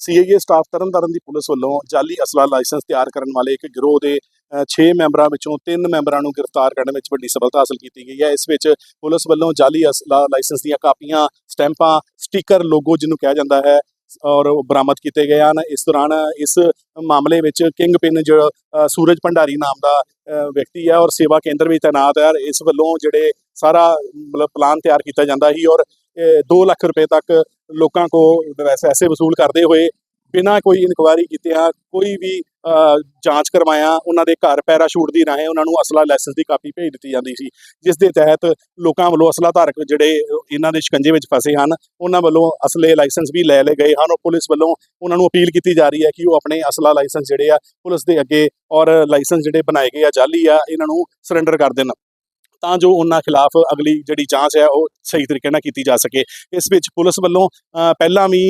CIA staff Tarn Taran ਦੀ police ਵੱਲੋਂ ਜਾਲੀ ਅਸਲਾ ਲਾਇਸੈਂਸ ਤਿਆਰ ਕਰਨ ਵਾਲੇ ਇੱਕ ਗਿਰੋਹ ਦੇ 6 ਮੈਂਬਰਾਂ ਵਿੱਚੋਂ 3 ਮੈਂਬਰਾਂ ਨੂੰ ਗ੍ਰਿਫਤਾਰ ਕਰਨ ਵਿੱਚ ਵੱਡੀ ਸਫਲਤਾ ਹਾਸਲ ਕੀਤੀ ਗਈ ਹੈ। ਇਸ ਵਿੱਚ ਪੁਲਿਸ ਵੱਲੋਂ ਜਾਲੀ ਅਸਲਾ ਲਾਇਸੈਂਸ ਦੀਆਂ ਕਾਪੀਆਂ, ਸਟੈਂਪਾਂ ਸਟicker ਲੋਗੋ ਜਿਹਨੂੰ ਕਿਹਾ ਜਾਂਦਾ ਹੈ, ਔਰ ਬਰਾਮਦ ਕੀਤੇ ਗਏ ਹਨ। ਇਸ ਦੌਰਾਨ ਇਸ ਮਾਮਲੇ ਵਿੱਚ ਕਿੰਗ ਪਿੰਨ ਜੋ ਸੂਰਜ ਭੰਡਾਰੀ ਨਾਮ ਦਾ ਵਿਅਕਤੀ ਹੈ ਔਰ ਸੇਵਾ ਕੇਂਦਰ ਵਿੱਚ ਤੈਨਾਤ ਹੈ। ਇਸ ਵੱਲੋਂ ਜਿਹੜੇ ਸਾਰਾ ਮਤਲਬ ਪਲਾਨ ਤਿਆਰ ਕੀਤਾ ਜਾਂਦਾ ਸੀ ਔਰ 2 ਲੱਖ ਰੁਪਏ ਤੱਕ ਲੋਕਾਂ ਕੋ ਐਸੇ ਵਸੂਲ ਕਰਦੇ ਹੋਏ, ਬਿਨਾਂ ਕੋਈ ਇਨਕੁਆਇਰੀ ਕੀਤਿਆਂ ਕੋਈ ਵੀ ਜਾਂਚ ਕਰਵਾਇਆ, ਉਹਨਾਂ ਦੇ ਘਰ ਪੈਰਾਸ਼ੂਟ ਦੀ ਰਾਹੀਂ ਉਹਨਾਂ ਨੂੰ ਅਸਲਾ ਲਾਇਸੈਂਸ ਦੀ ਕਾਪੀ ਭੇਜ ਦਿੱਤੀ ਜਾਂਦੀ ਸੀ, ਜਿਸ ਦੇ ਤਹਿਤ ਲੋਕਾਂ ਵੱਲੋਂ ਅਸਲਾ ਧਾਰਕ ਜਿਹੜੇ ਇਹਨਾਂ ਦੇ ਸ਼ਿਕੰਜੇ ਵਿੱਚ ਫਸੇ ਹਨ, ਉਹਨਾਂ ਵੱਲੋਂ ਅਸਲੇ ਲਾਇਸੈਂਸ ਵੀ ਲੈ ਲਏ ਗਏ ਹਨ ਔਰ ਪੁਲਿਸ ਵੱਲੋਂ ਉਹਨਾਂ ਨੂੰ ਅਪੀਲ ਕੀਤੀ ਜਾ ਰਹੀ ਹੈ ਕਿ ਉਹ ਆਪਣੇ ਅਸਲਾ ਲਾਇਸੈਂਸ ਜਿਹੜੇ ਆ, ਪੁਲਿਸ ਦੇ ਅੱਗੇ ਔਰ ਲਾਇਸੈਂਸ ਜਿਹੜੇ ਬਣਾਏ ਗਏ ਆ ਜਾਲੀ ਆ, ਇਹਨਾਂ ਨੂੰ ਸਰੈਂਡਰ ਕਰ ਦੇਣ। ਤਾਂ ਜੋ ਉਹਨਾਂ ਖਿਲਾਫ ਅਗਲੀ ਜਿਹੜੀ ਜਾਂਚ ਹੈ ਉਹ ਸਹੀ ਤਰੀਕੇ ਨਾਲ ਕੀਤੀ ਜਾ ਸਕੇ। ਇਸ ਵਿੱਚ ਪੁਲਿਸ ਵੱਲੋਂ ਪਹਿਲਾਂ ਵੀ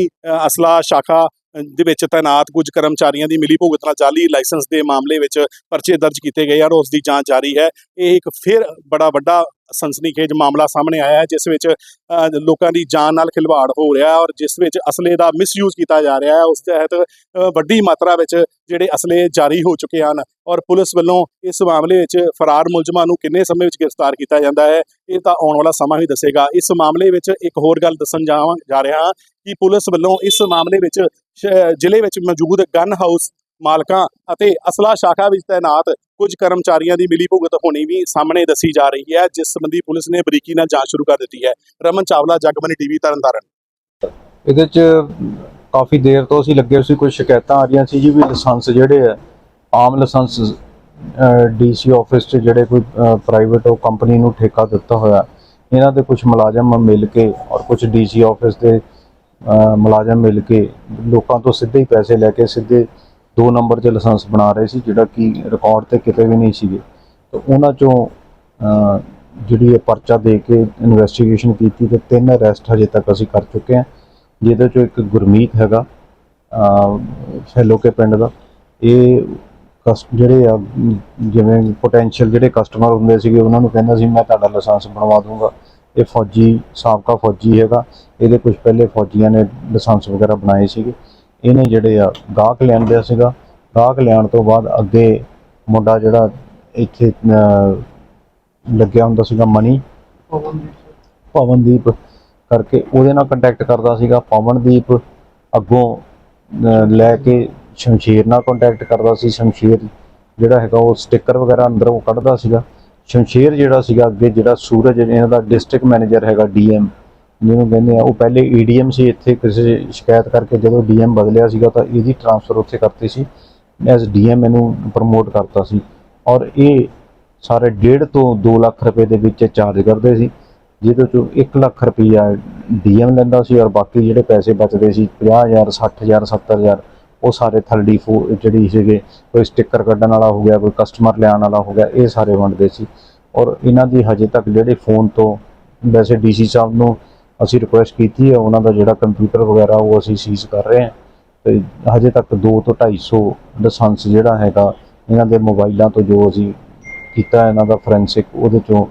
ਅਸਲਾ, ਸ਼ਾਖਾ ਦੇ ਵਿੱਚ ਤਾਇਨਾਤ ਕੁਝ ਕਰਮਚਾਰੀਆਂ ਦੀ ਮਿਲੀ ਭੁਗਤ ਨਾਲ ਜਾਲੀ ਲਾਇਸੈਂਸ ਦੇ ਮਾਮਲੇ ਵਿੱਚ ਪਰਚੇ ਦਰਜ ਕੀਤੇ ਗਏ ਹਨ, ਉਸ ਦੀ ਜਾਂਚ ਜਾਰੀ ਹੈ। ਇਹ ਇੱਕ ਫਿਰ ਬੜਾ ਵੱਡਾ ਸਨਸਨੀਖੇਜ ਮਾਮਲਾ ਸਾਹਮਣੇ ਆਇਆ ਹੈ, ਜਿਸ ਵਿੱਚ ਲੋਕਾਂ ਦੀ ਜਾਨ ਨਾਲ ਖਿਲਵਾੜ ਹੋ ਰਿਹਾ ਹੈ ਔਰ ਜਿਸ ਵਿੱਚ ਅਸਲੇ ਦਾ ਮਿਸਯੂਜ਼ ਕੀਤਾ ਜਾ ਰਿਹਾ ਹੈ। ਉਸ ਤਹਿਤ ਵੱਡੀ ਮਾਤਰਾ ਵਿੱਚ ਜਿਹੜੇ ਅਸਲੇ ਜਾਰੀ ਹੋ ਚੁੱਕੇ ਹਨ ਔਰ ਪੁਲਿਸ ਵੱਲੋਂ ਇਸ ਮਾਮਲੇ ਵਿੱਚ ਫਰਾਰ ਮੁਲਜ਼ਮਾਂ ਨੂੰ ਕਿੰਨੇ ਸਮੇਂ ਵਿੱਚ ਗ੍ਰਿਫਤਾਰ ਕੀਤਾ ਜਾਂਦਾ ਹੈ, ਇਹ ਤਾਂ ਆਉਣ ਵਾਲਾ ਸਮਾਂ ਹੀ ਦੱਸੇਗਾ। ਇਸ ਮਾਮਲੇ ਵਿੱਚ ਇੱਕ ਹੋਰ ਗੱਲ ਦੱਸਣ ਜਾਵਾਂ, ਜਾ ਰਿਹਾ ਹਾਂ ਕਿ ਪੁਲਿਸ ਵੱਲੋਂ ਇਸ ਮਾਮਲੇ ਵਿੱਚ ਜ਼ਿਲ੍ਹੇ ਵਿੱਚ ਮੌਜੂਦ ਗਨ ਹਾਊਸ ਮਾਲਕਾਂ ਅਤੇ ਅਸਲਾ ਸ਼ਾਖਾ ਵਿੱਚ ਤਾਇਨਾਤ ਕੁਝ ਕਰਮਚਾਰੀਆਂ ਦੀ ਮਿਲੀ ਹੋਣੀ ਵੀ ਸਾਹਮਣੇ ਦੱਸੀ ਜਾ ਰਹੀ ਹੈ, ਜਿਸ ਸੰਬੰਧੀ ਪੁਲਿਸ ਨੇ ਬਰੀਕੀ ਨਾਲ ਜਾਂਚ ਸ਼ੁਰੂ ਕਰ ਦਿੱਤੀ ਹੈ। ਰਮਨ ਚਾਵਲਾ, ਜਗਮਨੀ ਟੀਵੀ, ਤਰਨਤਾਰਨ। ਇਹਦੇ ਚ ਕਾਫੀ ਦੇਰ ਤੋਂ ਅਸੀਂ ਲੱਗੇ ਹੋਏ ਸੀ, ਕੁਝ ਸ਼ਿਕਾਇਤਾਂ ਆ ਰਹੀਆਂ ਸੀ ਜੀ, ਵੀ ਲਾਇਸੈਂਸ ਜਿਹੜੇ ਆ, ਆਮ ਲਾਇਸੈਂਸ ਡੀਸੀ ਆਫਿਸ 'ਚ ਜਿਹੜੇ ਕੋਈ ਪ੍ਰਾਈਵੇਟ ਉਹ ਕੰਪਨੀ ਨੂੰ ਠੇਕਾ ਦਿੱਤਾ ਹੋਇਆ, ਇਹਨਾਂ ਦੇ ਕੁਝ ਮੁਲਾਜ਼ਮ ਮਿਲ ਕੇ ਔਰ ਕੁਝ ਡੀਸੀ ਆਫਿਸ ਦੇ ਮੁਲਾਜ਼ਮ ਮਿਲ ਕੇ ਲੋਕਾਂ ਤੋਂ ਸਿੱਧੇ ਹੀ ਪੈਸੇ ਲੈ ਕੇ ਸਿੱਧੇ 2 ਨੰਬਰ 'ਚ ਲਾਇਸੈਂਸ ਬਣਾ ਰਹੇ ਸੀ, ਜਿਹੜਾ ਕਿ ਰਿਕਾਰਡ ਤੇ ਕਿਤੇ ਵੀ ਨਹੀਂ ਸੀਗੇ। ਤਾਂ ਉਹਨਾਂ 'ਚੋਂ ਜਿਹੜੀ ਇਹ ਪਰਚਾ ਦੇ ਕੇ ਇਨਵੈਸਟੀਗੇਸ਼ਨ ਕੀਤੀ ਤੇ ਤਿੰਨ ਅਰੈਸਟ ਹਜੇ ਤੱਕ ਅਸੀਂ ਕਰ ਚੁੱਕੇ ਹਾਂ, ਜਿਹਦੇ ਚੋਂ ਇੱਕ ਗੁਰਮੀਤ ਹੈਗਾ ਫੈਲੋ ਕੇ ਪਿੰਡ ਦਾ। ਇਹ ਕਸ, ਜਿਹੜੇ ਆ, ਜਿਵੇਂ ਪੋਟੈਂਸ਼ੀਅਲ ਜਿਹੜੇ ਕਸਟਮਰ ਹੁੰਦੇ ਸੀਗੇ, ਉਹਨਾਂ ਨੂੰ ਕਹਿੰਦਾ ਸੀ, ਮੈਂ ਤੁਹਾਡਾ ਲਾਇਸੈਂਸ ਬਣਵਾ ਦੂੰਗਾ ਇਹ ਫੌਜੀ, ਸਾਬਕਾ ਫੌਜੀ ਹੈਗਾ। ਇਹਦੇ ਕੁਝ ਪਹਿਲੇ ਫੌਜੀਆਂ ਨੇ ਲਾਇਸੈਂਸ ਵਗੈਰਾ ਬਣਾਏ ਸੀਗੇ। ਇਹਨੇ ਜਿਹੜੇ ਆ ਗਾਹਕ ਲਿਆਂਦਿਆ ਸੀਗਾ। ਗਾਹਕ ਲਿਆਉਣ ਤੋਂ ਬਾਅਦ ਅੱਗੇ ਮੁੰਡਾ ਜਿਹੜਾ ਇੱਥੇ ਲੱਗਿਆ ਹੁੰਦਾ ਸੀਗਾ ਮਨੀ। ਪਵਨਦੀਪ ਕਰਕੇ ਉਹਦੇ ਨਾਲ ਕੰਟੈਕਟ ਕਰਦਾ ਸੀਗਾ। ਪਵਨਦੀਪ ਅੱਗੋਂ ਲੈ ਕੇ ਸ਼ਮਸ਼ੀਰ ਨਾਲ ਕੰਟੈਕਟ ਕਰਦਾ ਸੀ। ਸ਼ਮਸ਼ੀਰ ਜਿਹੜਾ ਹੈਗਾ ਉਹ ਸਟicker ਵਗੈਰਾ ਅੰਦਰੋਂ ਕੱਢਦਾ ਸੀਗਾ। ਸ਼ਮਸ਼ੇਰ ਜਿਹੜਾ ਸੀਗਾ ਅੱਗੇ ਜਿਹੜਾ ਸੂਰਜ ਇਹਨਾਂ ਦਾ ਡਿਸਟ੍ਰਿਕਟ ਮੈਨੇਜਰ ਹੈਗਾ ਡੀਐਮ, ਜਿਹਨੂੰ ਕਹਿੰਦੇ ਆ, ਉਹ ਪਹਿਲੇ ਈਡੀਐਮ ਸੀ, ਇੱਥੇ ਕਿਸੇ ਸ਼ਿਕਾਇਤ ਕਰਕੇ ਜਦੋਂ ਡੀਐਮ ਬਦਲਿਆ ਸੀਗਾ ਤਾਂ ਇਹਦੀ ਟ੍ਰਾਂਸਫਰ ਉੱਥੇ ਕਰਤੀ ਸੀ ਐਸ ਡੀਐਮ ਇਹਨੂੰ ਪ੍ਰਮੋਟ ਕਰਤਾ ਸੀ। ਔਰ ਇਹ ਸਾਰੇ 1.5 ਤੋਂ 2 ਲੱਖ ਰੁਪਏ ਦੇ ਵਿੱਚ ਚਾਰਜ ਕਰਦੇ ਸੀ, ਜਿਹਦੇ ਚੋਂ 1 ਲੱਖ ਰੁਪਈਆ ਡੀਐਮ ਲੈਂਦਾ ਸੀ ਔਰ ਬਾਕੀ ਜਿਹੜੇ ਪੈਸੇ ਬਚਦੇ ਸੀ 50000 60000 70000 ਉਹ ਸਾਰੇ ਥਰਡੀ ਫੋ ਜਿਹੜੀ ਸੀਗੇ, ਕੋਈ ਸਟicker ਕੱਢਣ ਵਾਲਾ ਹੋ ਗਿਆ, ਕੋਈ ਕਸਟਮਰ ਲਿਆਉਣ ਵਾਲਾ ਹੋ ਗਿਆ, ਇਹ ਸਾਰੇ ਵੰਡਦੇ ਸੀ। ਔਰ ਇਹਨਾਂ ਦੀ ਹਜੇ ਤੱਕ ਜਿਹੜੇ ਫੋਨ ਤੋਂ ਵੈਸੇ ਡੀਸੀ ਸਾਹਿਬ ਨੂੰ ਅਸੀਂ ਰਿਕੁਐਸਟ ਕੀਤੀ ਹੈ, ਉਹਨਾਂ ਦਾ ਜਿਹੜਾ ਕੰਪਿਊਟਰ ਵਗੈਰਾ ਉਹ ਅਸੀਂ ਸੀਜ਼ ਕਰ ਰਹੇ ਹਾਂ। ਤੇ ਹਜੇ ਤੱਕ 2 ਤੋਂ 250 ਲਾਇਸੈਂਸ ਜਿਹੜਾ ਹੈਗਾ, ਇਹਨਾਂ ਦੇ ਮੋਬਾਈਲਾਂ ਤੋਂ ਜੋ ਅਸੀਂ ਕੀਤਾ ਇਹਨਾਂ ਦਾ ਫੋਰੈਂਸਿਕ ਉਹਦੇ ਚੋਂ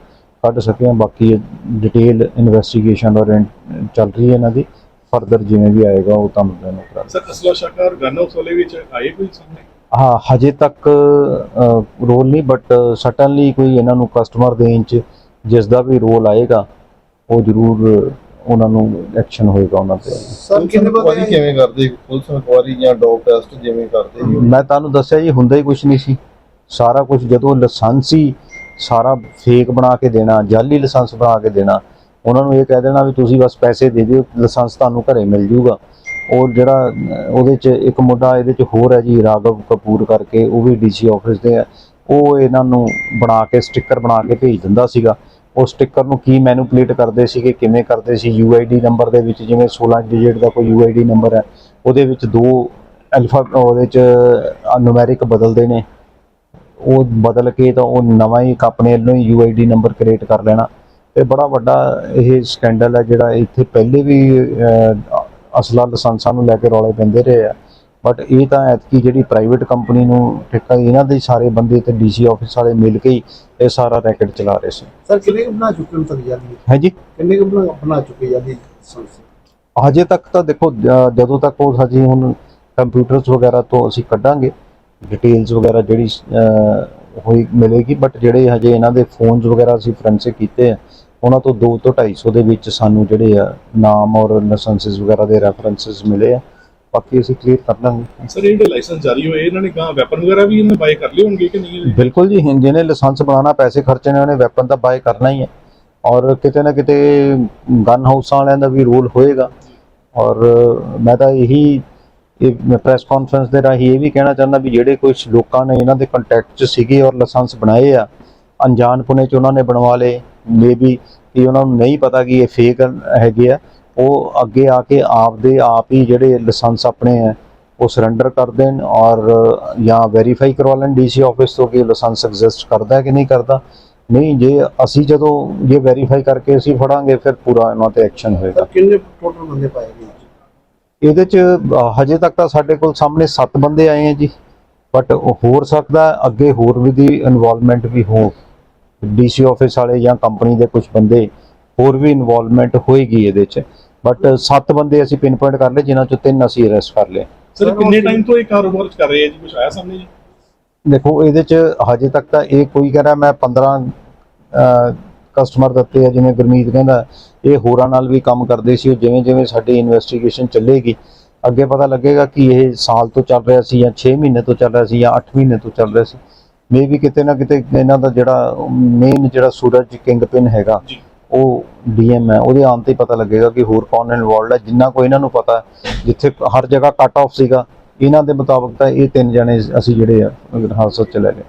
ਕੱਢ ਸਕੇ ਹਾਂ। ਬਾਕੀ ਡਿਟੇਲ ਇਨਵੈਸਟੀਗੇਸ਼ਨ ਔਰ ਚੱਲ ਰਹੀ ਹੈ ਇਹਨਾਂ ਦੀ। ਫਰਦਰ ਜਿਵੇਂ ਵੀ ਆਏਗਾ ਉਹ ਤੁਹਾਨੂੰ ਮੈਨੂੰ ਕਰਾ ਸਰ ਅਸਲਾ ਸ਼ਾਕਾ ਗਨ ਹਾਊਸ ਵਾਲੇ ਵਿੱਚ ਆਏ ਕੋਈ ਸਾਹਮਣੇ? ਹਾਂ ਹਜੇ ਤੱਕ ਰੋਲ ਨਹੀਂ ਬਟ ਸਟਨਲੀ ਕੋਈ ਇਹਨਾਂ ਨੂੰ ਕਸਟਮਰ ਦੇਣ ਚ ਜਿਸ ਦਾ ਵੀ ਰੋਲ ਆਏਗਾ ਉਹ ਜ਼ਰੂਰ ਉਹਨਾਂ ਨੂੰ ਐਕਸ਼ਨ ਹੋਏਗਾ ਉਹਨਾਂ ਤੇ। ਸਰ ਕਿੰਨੇ ਇਨਕੁਆਰੀ ਬੰਦੇ ਕਿਵੇਂ ਕਰਦੇ? ਪੁਲਿਸ ਇਨਕੁਆਰੀ ਜਾਂ ਡੋਪ ਟੈਸਟ ਜਿਵੇਂ ਕਰਦੇ ਸੀ ਮੈਂ ਤੁਹਾਨੂੰ ਦੱਸਿਆ ਜੀ ਹੁੰਦਾ ਹੀ ਕੁਝ ਨਹੀਂ ਸੀ। ਸਾਰਾ ਕੁਝ ਜਦੋਂ ਲਾਇਸੈਂਸ ਸਾਰਾ ਫੇਕ ਬਣਾ ਕੇ ਦੇਣਾ ਜਾਲੀ ਲਾਇਸੈਂਸ ਬਣਾ ਕੇ ਦੇਣਾ ਉਹਨਾਂ ਨੂੰ ਇਹ ਕਹਿ ਦੇਣਾ ਵੀ ਤੁਸੀਂ ਬਸ ਪੈਸੇ ਦੇ ਦਿਓ, ਲਾਇਸੈਂਸ ਤੁਹਾਨੂੰ ਘਰੇ ਮਿਲ ਜੂਗਾ। ਉਹ ਜਿਹੜਾ, ਉਹਦੇ ਚ ਇੱਕ ਮੁੰਡਾ ਇਹਦੇ ਚ ਹੋਰ ਹੈ ਜੀ, ਰਾਘਵ ਕਪੂਰ ਕਰਕੇ, ਉਹ ਵੀ ਡੀਸੀ ਆਫਿਸ ਦੇ ਆ। ਉਹ ਇਹਨਾਂ ਨੂੰ ਬਣਾ ਕੇ, ਸਟicker ਬਣਾ ਕੇ ਭੇਜ ਦਿੰਦਾ ਸੀਗਾ। ਉਹ ਸਟicker ਨੂੰ ਕੀ ਮੈਨੂਪਲੇਟ ਕਰਦੇ ਸੀਗੇ, ਕਿਵੇਂ ਕਰਦੇ ਸੀ ਯੂਆਈਡੀ ਨੰਬਰ ਦੇ ਵਿੱਚ ਜਿਵੇਂ 16 ਡਿਜਿਟ ਦਾ ਕੋਈ ਯੂਆਈਡੀ ਨੰਬਰ ਹੈ, ਉਹਦੇ ਵਿੱਚ ਦੋ ਅਲਫਾ ਉਹਦੇ ਚ ਨੂਮੈਰਿਕ ਬਦਲਦੇ ਨੇ। ਉਹ ਬਦਲ ਕੇ ਤਾਂ ਉਹ ਨਵਾਂ ਹੀ ਆਪਣੇ ਵੱਲੋਂ ਹੀ ਯੂਆਈਡੀ ਨੰਬਰ ਕ੍ਰੀਏਟ ਕਰ ਲੈਣਾ। ਤੇ ਬੜਾ ਵੱਡਾ ਇਹ ਸਕੈਂਡਲ ਹੈ ਜਿਹੜਾ ਇੱਥੇ ਪਹਿਲੇ ਵੀ ਅਸਲਾ ਲਾਇਸੈਂਸਾਂ ਨੂੰ ਲੈ ਕੇ ਰੌਲੇ ਪੈਂਦੇ ਰਹੇ ਆ। ਬਟ ਇਹ ਤਾਂ ਐਤਕੀ ਜਿਹੜੀ ਪ੍ਰਾਈਵੇਟ ਕੰਪਨੀ ਨੂੰ ਠੇਕਾ ਇਹਨਾਂ ਦੇ ਸਾਰੇ ਬੰਦੇ ਤੇ ਡੀਸੀ ਆਫਿਸ ਵਾਲੇ ਮਿਲ ਕੇ ਹੀ ਇਹ ਸਾਰਾ ਰੈਕਟ ਚਲਾ ਰਹੇ ਸੀ। ਸਰ ਕਿੰਨੇ ਕੁ ਬਣਾ ਚੁੱਕੇ ਹੋ ਤੱਕ ਜਾਲੀ ਹੈ? ਜੀ? ਕਿੰਨੇ ਕੁ ਬਣਾ ਬਣਾ ਚੁੱਕੇ ਜਾਲੀ ਸੰਸ ਹਜੇ ਤੱਕ ਤਾਂ ਦੇਖੋ ਜਦੋਂ ਤੱਕ ਉਹ ਸਾਜੀ ਹੁਣ ਕੰਪਿਊਟਰਸ ਵਗੈਰਾ ਤੋਂ ਅਸੀਂ ਕੱਢਾਂਗੇ ਡਿਟੇਲਸ ਵਗੈਰਾ ਜਿਹੜੀ ਹੋਈ ਮਿਲੇਗੀ। ਬਟ ਜਿਹੜੇ ਹਜੇ ਇਹਨਾਂ ਦੇ ਫੋਨਸ ਵਗੈਰਾ ਅਸੀਂ ਫੋਰੈਂਸਿਕ ਕੀਤੇ ਆ ਉਹਨਾਂ ਤੋਂ 2 ਤੋਂ 250 ਦੇ ਵਿੱਚ ਸਾਨੂੰ ਜਿਹੜੇ ਆ ਨਾਮ ਔਰ ਲਾਇਸੈਂਸਸ ਵਗੈਰਾ ਦੇ ਰੈਫਰੈਂਸਸ ਮਿਲੇ ਆ। ਬਾਕੀ ਅਸੀਂ ਕਲੀਅਰ ਕਰ ਲਾਂਗੇ ਸਰ ਇਹ ਜਿਹੜੇ ਲਾਇਸੈਂਸ ਜਾਰੀ ਹੋਏ ਇਹਨਾਂ ਨੇ ਕਹਾ ਵੈਪਨ ਵਗੈਰਾ ਵੀ ਇਹਨਾਂ ਬਾਏ ਕਰ ਲਏ ਹੋਣਗੇ ਕਿ ਨਹੀਂ? ਬਿਲਕੁਲ ਜੀ ਜਿਹਨੇ ਲਾਇਸੈਂਸ ਬਣਾਉਣਾ ਪੈਸੇ ਖਰਚਣੇ ਉਹਨੇ ਵੈਪਨ ਤਾਂ ਬਾਏ ਕਰਨਾ ਹੀ ਹੈ ਔਰ ਕਿਤੇ ਨਾ ਕਿਤੇ ਗਨ ਹਾਊਸਾਂ ਵਾਲਿਆਂ ਦਾ ਵੀ ਰੋਲ ਹੋਏਗਾ। ਔਰ ਮੈਂ ਤਾਂ ਇਹੀ ਇਹ ਪ੍ਰੈਸ ਕਾਨਫਰੰਸ ਦੇ ਰਾਹੀਂ ਇਹ ਵੀ ਕਹਿਣਾ ਚਾਹੁੰਦਾ ਵੀ ਜਿਹੜੇ ਕੁਝ ਲੋਕਾਂ ਨੇ ਇਹਨਾਂ ਦੇ ਕੰਟੈਕਟ 'ਚ ਸੀਗੇ ਔਰ ਲਾਇਸੈਂਸ ਬਣਾਏ ਆ ਅਣਜਾਣਪੁਣੇ 'ਚ ਉਹਨਾਂ ਨੇ ਬਣਵਾ ਲਏ। ਮੇਬੀ ਕਿ ਉਹਨਾਂ ਨੂੰ ਨਹੀਂ ਪਤਾ ਕਿ ਇਹ ਫੇਕ ਹੈਗੇ ਆ ਉਹ ਅੱਗੇ ਆ ਕੇ ਆਪ ਦੇ ਆਪ ਹੀ ਜਿਹੜੇ ਲਾਇਸੈਂਸ ਆਪਣੇ ਆ ਉਹ ਸਰੈਂਡਰ ਕਰ ਦੇਣ ਔਰ ਜਾਂ ਵੈਰੀਫਾਈ ਕਰਵਾ ਲੈਣ ਡੀਸੀ ਆਫਿਸ ਤੋਂ ਕਿ ਲਾਇਸੈਂਸ ਐਗਜ਼ਿਸਟ ਕਰਦਾ ਹੈ ਕਿ ਨਹੀਂ ਕਰਦਾ। ਨਹੀਂ ਜੇ ਅਸੀਂ ਜਦੋਂ ਇਹ ਵੈਰੀਫਾਈ ਕਰਕੇ ਅਸੀਂ ਫੜਾਂਗੇ ਫਿਰ ਪੂਰਾ ਇਹਨਾਂ ਤੇ ਐਕਸ਼ਨ ਹੋਏਗਾ। ਕਿੰਨੇ ਟੋਟਲ ਬੰਦੇ ਪਾਏ ਗਏ? ਇਹਦੇ ਚ ਹਜੇ ਤੱਕ ਤਾਂ ਸਾਡੇ ਕੋਲ ਸਾਹਮਣੇ 7 ਬੰਦੇ ਆਏ ਆ ਜੀ ਬਟ ਹੋਰ ਸਕਦਾ ਅੱਗੇ ਹੋਰ ਵੀ ਦੀ ਇਨਵੋਲਵਮੈਂਟ ਵੀ ਹੋ। ਡੀਸੀ ਆਫਿਸ ਵਾਲੇ ਜਾਂ ਕੰਪਨੀ ਦੇ ਕੁਝ ਬੰਦੇ ਹੋਰ ਵੀ ਇਨਵੋਲਵਮੈਂਟ ਹੋਏਗੀ ਇਹਦੇ ਚ। ਬਟ 7 ਬੰਦੇ ਅਸੀਂ ਪਿਨ ਪੁਆਇੰਟ ਕਰ ਲਏ ਜਿਨ੍ਹਾਂ ਚੋਂ ਤਿੰਨ ਅਸੀਂ ਅਰੈਸਟ ਕਰ ਲਏ। ਸਰ ਕਿੰਨੇ ਟਾਈਮ ਤੋਂ ਇਹ ਕਾਰੋਬਾਰ ਚ ਕਰ ਰਹੇ ਆ ਜੀ? ਕੁਝ ਆਇਆ ਸਾਹਮਣੇ ਜੀ? ਦੇਖੋ ਇਹਦੇ ਚ ਹਜੇ ਤੱਕ ਤਾਂ ਇਹ ਕੋਈ ਕਹਿ ਰਿਹਾ ਮੈਂ 15 ਕਸਟਮਰ ਦਿੱਤੇ ਆ ਜਿਵੇਂ ਗੁਰਮੀਤ ਕਹਿੰਦਾ ਇਹ ਹੋਰਾਂ ਨਾਲ ਵੀ ਕੰਮ ਕਰਦੇ ਸੀ ਜਿਵੇਂ ਜਿਵੇਂ ਸਾਡੀ ਇਨਵੈਸਟੀਗੇਸ਼ਨ ਚੱਲੇਗੀ ਅੱਗੇ ਪਤਾ ਲੱਗੇਗਾ ਕਿ ਇਹ ਸਾਲ ਤੋਂ ਚੱਲ ਰਿਹਾ ਸੀ ਜਾਂ 6 ਮਹੀਨੇ ਤੋਂ ਚੱਲ ਰਿਹਾ ਸੀ ਜਾਂ 8 ਮਹੀਨੇ ਤੋਂ ਚੱਲ ਰਿਹਾ ਸੀ। ਮੇ ਵੀ ਕਿਤੇ ਨਾ ਕਿਤੇ ਇਹਨਾਂ ਦਾ ਜਿਹੜਾ ਮੇਨ ਜਿਹੜਾ ਸੂਰਜ ਕਿੰਗਪਿਨ ਹੈਗਾ ਜੀ। ਉਹ ਡੀਐਮ ਹੈ। ਉਹਦੇ ਆਉਣ ਤੇ ਪਤਾ ਲੱਗੇਗਾ ਕਿ ਹੋਰ ਕੌਣ ਇਨਵੋਲਡ ਹੈ। ਜਿੰਨਾ ਕੋਈ ਇਹਨਾਂ ਨੂੰ ਪਤਾ ਜਿੱਥੇ ਹਰ ਜਗ੍ਹਾ ਕੱਟ ਆਫ ਸੀਗਾ ਇਹਨਾਂ ਦੇ ਮੁਤਾਬਕ ਤਾਂ ਇਹ ਤਿੰਨ ਜਣੇ ਅਸੀਂ ਜਿਹੜੇ ਆ ਹਾਦਸੇ ਚ ਲੈ ਲਏ।